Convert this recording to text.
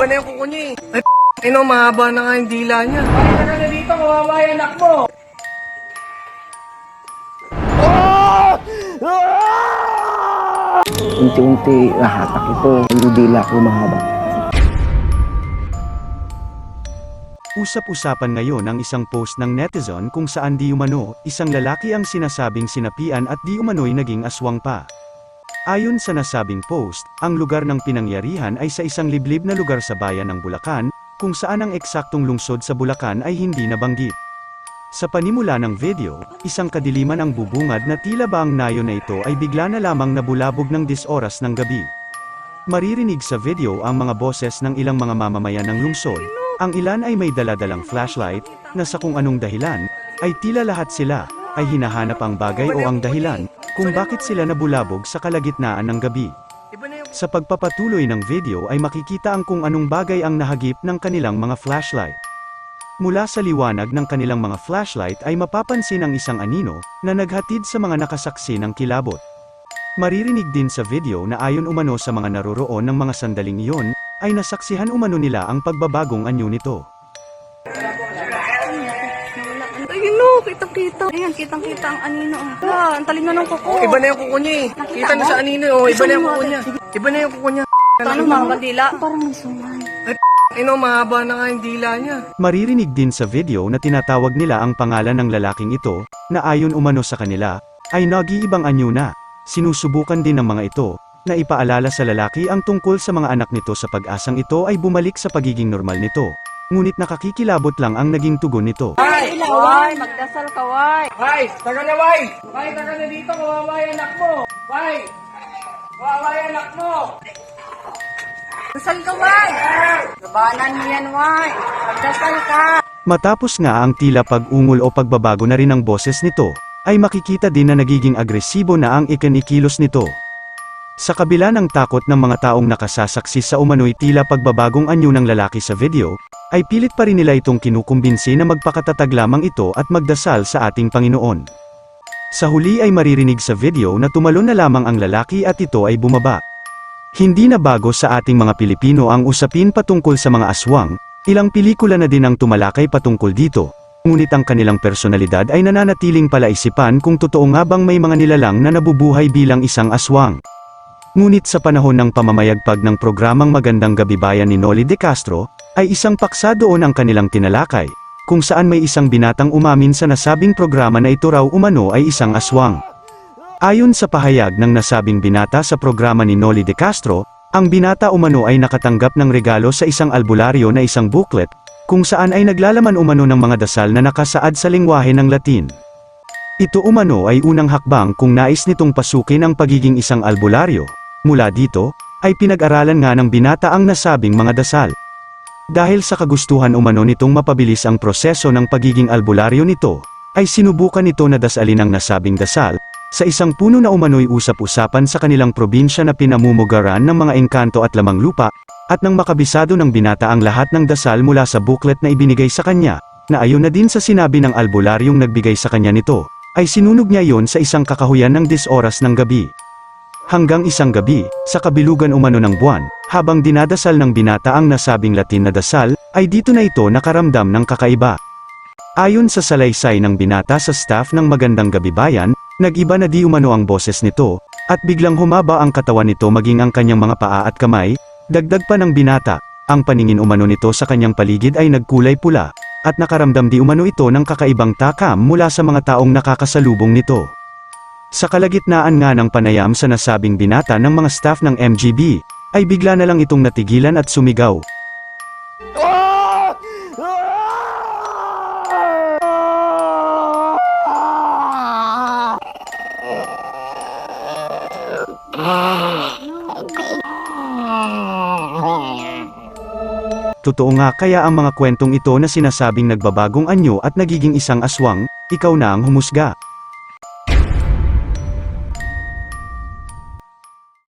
Iba na yung kuko niya eh. Ay, p- ino, mahaba na nga yung dila niya. Pakita ka na dito, kawawa yung anak mo. Unti-unti nahatak ito. Yung dila ko mahaba. Usap-usapan ngayon ang isang post ng netizen kung saan di umano, isang lalaki ang sinasabing sinapian at di umano'y naging aswang pa. Ayon sa nasabing post, ang lugar ng pinangyarihan ay sa isang liblib na lugar sa bayan ng Bulacan, kung saan ang eksaktong lungsod sa Bulacan ay hindi nabanggit. Sa panimula ng video, isang kadiliman ang bubungad na tila ba ang nayo na ito ay bigla na lamang nabulabog ng 10 oras ng gabi. Maririnig sa video ang mga boses ng ilang mga mamamayan ng lungsod, ang ilan ay may daladalang flashlight, na sa kung anong dahilan, ay tila lahat sila, ay hinahanap ang bagay o ang dahilan, kung bakit sila nabulabog sa kalagitnaan ng gabi. Sa pagpapatuloy ng video ay makikita ang kung anong bagay ang nahagip ng kanilang mga flashlight. Mula sa liwanag ng kanilang mga flashlight ay mapapansin ang isang anino, na naghatid sa mga nakasaksi ng kilabot. Maririnig din sa video na ayon umano sa mga naroroon ng mga sandaling iyon, ay nasaksihan umano nila ang pagbabagong anyo nito. Ayun no, kitang-kita. Ayan, kitang-kita ang anino. Ah, ang talim na ng kuko. Iba na yung kuko niya eh. Kita na sa anino eh. Oh, iba na yung kuko niya. Iba na yung kuko niya. Ano mga bandila? Parang may sungay. Ay, ino, mahaba na nga yung dila niya. Maririnig din sa video na tinatawag nila ang pangalan ng lalaking ito, na ayon umano sa kanila, ay nag-iibang anyo na. Sinusubukan din ng mga ito, na ipaalala sa lalaki ang tungkol sa mga anak nito sa pag-asang ito ay bumalik sa pagiging normal nito. Ngunit nakakikilabot lang ang naging tugon nito. Ay! Kaway, magdasal kaway. Ay! Taga na, Wai! Wai, taga na dito, kawawa yung anak mo. Wai! Kawawa yung anak mo. Dasal kaway. Labanan mo yan, way. Magdasal ka. Matapos nga ang tila pag-ungol o pagbabago na rin ng boses nito, ay makikita din na nagiging agresibo na ang ikanikilos nito. Sa kabila ng takot ng mga taong nakasasaksi sa umano'y tila pagbabagong anyo ng lalaki sa video, ay pilit pa rin nila itong kinukumbinsi na magpakatatag lamang ito at magdasal sa ating Panginoon. Sa huli ay maririnig sa video na tumalon na lamang ang lalaki at ito ay bumaba. Hindi na bago sa ating mga Pilipino ang usapin patungkol sa mga aswang, ilang pelikula na din ang tumalakay patungkol dito, ngunit ang kanilang personalidad ay nananatiling palaisipan kung totoo nga bang may mga nilalang na nabubuhay bilang isang aswang. Ngunit sa panahon ng pamamayagpag ng programang Magandang Gabi Bayan ni Noli De Castro, ay isang paksa doon ang kanilang tinalakay, kung saan may isang binatang umamin sa nasabing programa na ito raw umano ay isang aswang. Ayon sa pahayag ng nasabing binata sa programa ni Noli De Castro, ang binata umano ay nakatanggap ng regalo sa isang albularyo na isang booklet, kung saan ay naglalaman umano ng mga dasal na nakasaad sa lingwahe ng Latin. Ito umano ay unang hakbang kung nais nitong pasukin ang pagiging isang albularyo. Mula dito, ay pinag-aralan nga ng binata ang nasabing mga dasal. Dahil sa kagustuhan umano nitong mapabilis ang proseso ng pagiging albularyo nito, ay sinubukan nito na dasalin ang nasabing dasal, sa isang puno na umano'y usap-usapan sa kanilang probinsya na pinamumugaran ng mga engkanto at lamang lupa, at nang makabisado ng binata ang lahat ng dasal mula sa booklet na ibinigay sa kanya, na ayon na din sa sinabi ng albularyong nagbigay sa kanya nito, ay sinunog niya yon sa isang kakahuyan ng 10 oras ng gabi. Hanggang isang gabi, sa kabilugan umano ng buwan, habang dinadasal ng binata ang nasabing Latin na dasal, ay dito na ito nakaramdam ng kakaiba. Ayon sa salaysay ng binata sa staff ng Magandang Gabi Bayan, nag-iba na di umano ang boses nito, at biglang humaba ang katawan nito maging ang kanyang mga paa at kamay, dagdag pa ng binata, ang paningin umano nito sa kanyang paligid ay nagkulay pula, at nakaramdam di umano ito ng kakaibang takam mula sa mga taong nakakasalubong nito. Sa kalagitnaan nga ng panayam sa nasabing binata ng mga staff ng MGB, ay bigla na lang itong natigilan at sumigaw. Totoo nga kaya ang mga kwentong ito na sinasabing nagbabagong anyo at nagiging isang aswang, ikaw na ang humusga.